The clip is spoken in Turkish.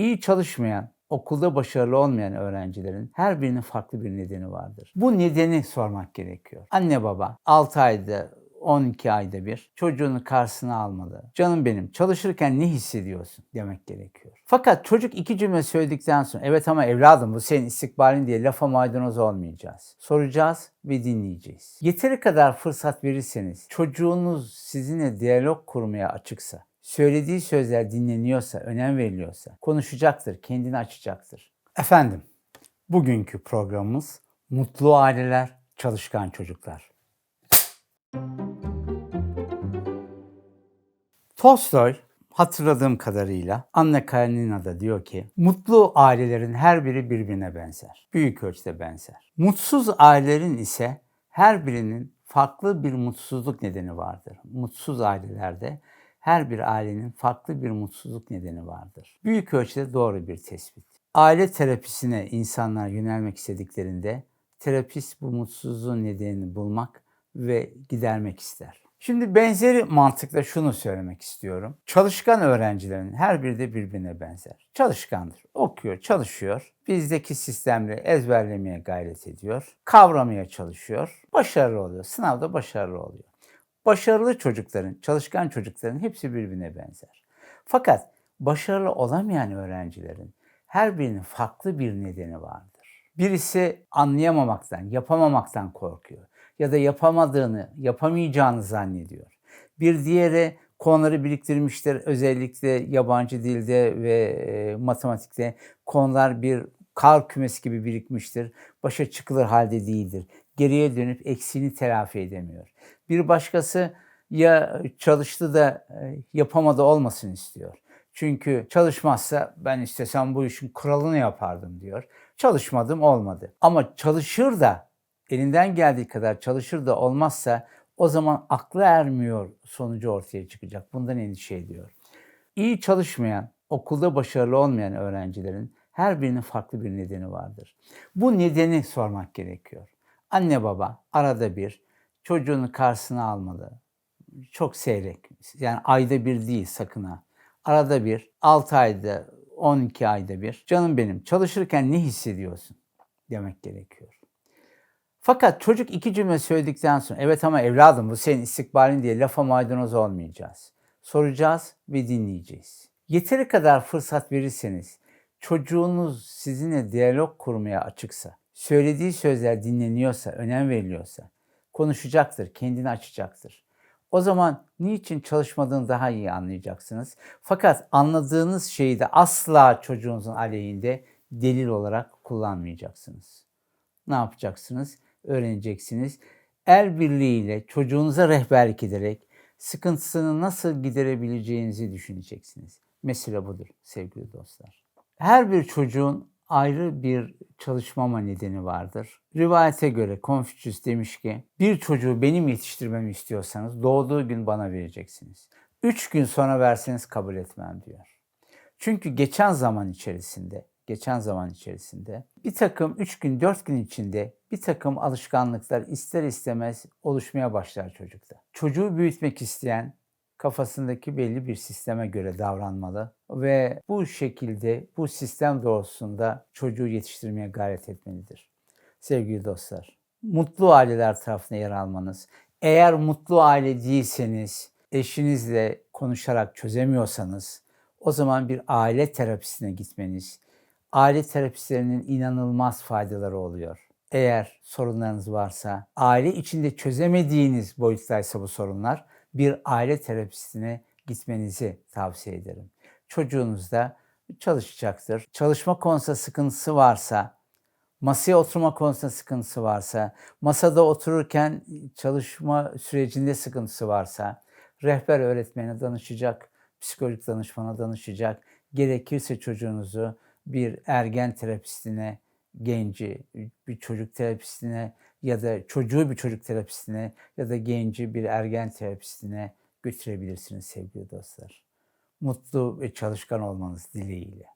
İyi çalışmayan, okulda başarılı olmayan öğrencilerin her birinin farklı bir nedeni vardır. Bu nedeni sormak gerekiyor. Anne baba 6 ayda 12 ayda bir çocuğunu karşısına almalı. Canım benim çalışırken ne hissediyorsun demek gerekiyor. Fakat çocuk iki cümle söyledikten sonra evet ama evladım bu senin istikbalin diye lafa maydanoz olmayacağız. Soracağız ve dinleyeceğiz. Yeteri kadar fırsat verirseniz çocuğunuz sizinle diyalog kurmaya açıksa, söylediği sözler dinleniyorsa, önem veriliyorsa konuşacaktır, kendini açacaktır. Efendim, bugünkü programımız Mutlu Aileler, Çalışkan Çocuklar. Tolstoy hatırladığım kadarıyla Anna Karenina'da diyor ki mutlu ailelerin her biri birbirine benzer. Büyük ölçüde benzer. Mutsuz ailelerin ise her birinin farklı bir mutsuzluk nedeni vardır. Mutsuz ailelerde her bir ailenin farklı bir mutsuzluk nedeni vardır. Büyük ölçüde doğru bir tespit. Aile terapisine insanlar yönelmek istediklerinde terapist bu mutsuzluğun nedenini bulmak ve gidermek ister. Şimdi benzeri mantıkla şunu söylemek istiyorum. Çalışkan öğrencilerin her biri de birbirine benzer. Çalışkandır. Okuyor, çalışıyor. Bizdeki sistemleri ezberlemeye gayret ediyor. Kavramaya çalışıyor. Başarılı oluyor. Sınavda başarılı oluyor. Başarılı çocukların, çalışkan çocukların hepsi birbirine benzer. Fakat başarılı olamayan öğrencilerin her birinin farklı bir nedeni vardır. Birisi anlayamamaktan, yapamamaktan korkuyor ya da yapamadığını, yapamayacağını zannediyor. Bir diğeri konuları biriktirmiştir. Özellikle yabancı dilde ve e, matematikte konular bir kar kümesi gibi birikmiştir. Başa çıkılır halde değildir. Geriye dönüp eksiğini telafi edemiyor. Bir başkası ya çalıştı da e, yapamadı olmasın istiyor. Çünkü çalışmazsa ben istesem bu işin kuralını yapardım diyor. Çalışmadım olmadı. Ama çalışır da elinden geldiği kadar çalışır da olmazsa o zaman aklı ermiyor sonucu ortaya çıkacak. Bundan endişe ediyor. İyi çalışmayan, okulda başarılı olmayan öğrencilerin her birinin farklı bir nedeni vardır. Bu nedeni sormak gerekiyor. Anne baba arada bir çocuğunu karşısına almalı. Çok seyrek. Yani ayda bir değil sakın ha. Arada bir, 6 ayda, 12 ayda bir. Canım benim çalışırken ne hissediyorsun demek gerekiyor. Fakat çocuk iki cümle söyledikten sonra evet ama evladım bu senin istikbalin diye lafa maydanoz olmayacağız. Soracağız ve dinleyeceğiz. Yeteri kadar fırsat verirseniz çocuğunuz sizinle diyalog kurmaya açıksa, söylediği sözler dinleniyorsa, önem veriliyorsa konuşacaktır, kendini açacaktır. O zaman niçin çalışmadığını daha iyi anlayacaksınız. Fakat anladığınız şeyi de asla çocuğunuzun aleyhinde delil olarak kullanmayacaksınız. Ne yapacaksınız? öğreneceksiniz. El birliğiyle çocuğunuza rehberlik ederek sıkıntısını nasıl giderebileceğinizi düşüneceksiniz. Mesele budur sevgili dostlar. Her bir çocuğun ayrı bir çalışmama nedeni vardır. Rivayete göre Konfüçyüs demiş ki bir çocuğu benim yetiştirmemi istiyorsanız doğduğu gün bana vereceksiniz. Üç gün sonra verseniz kabul etmem diyor. Çünkü geçen zaman içerisinde geçen zaman içerisinde bir takım 3 gün 4 gün içinde bir takım alışkanlıklar ister istemez oluşmaya başlar çocukta. Çocuğu büyütmek isteyen kafasındaki belli bir sisteme göre davranmalı ve bu şekilde bu sistem doğrultusunda çocuğu yetiştirmeye gayret etmelidir. Sevgili dostlar, mutlu aileler tarafına yer almanız, eğer mutlu aile değilseniz, eşinizle konuşarak çözemiyorsanız o zaman bir aile terapisine gitmeniz, aile terapistlerinin inanılmaz faydaları oluyor. Eğer sorunlarınız varsa, aile içinde çözemediğiniz boyuttaysa bu sorunlar, bir aile terapistine gitmenizi tavsiye ederim. Çocuğunuz da çalışacaktır. Çalışma konusunda sıkıntısı varsa, masaya oturma konusunda sıkıntısı varsa, masada otururken çalışma sürecinde sıkıntısı varsa, rehber öğretmene danışacak, psikolojik danışmana danışacak, gerekirse çocuğunuzu bir ergen terapistine, genci bir çocuk terapistine ya da çocuğu bir çocuk terapistine ya da genci bir ergen terapistine götürebilirsiniz sevgili dostlar. Mutlu ve çalışkan olmanız dileğiyle.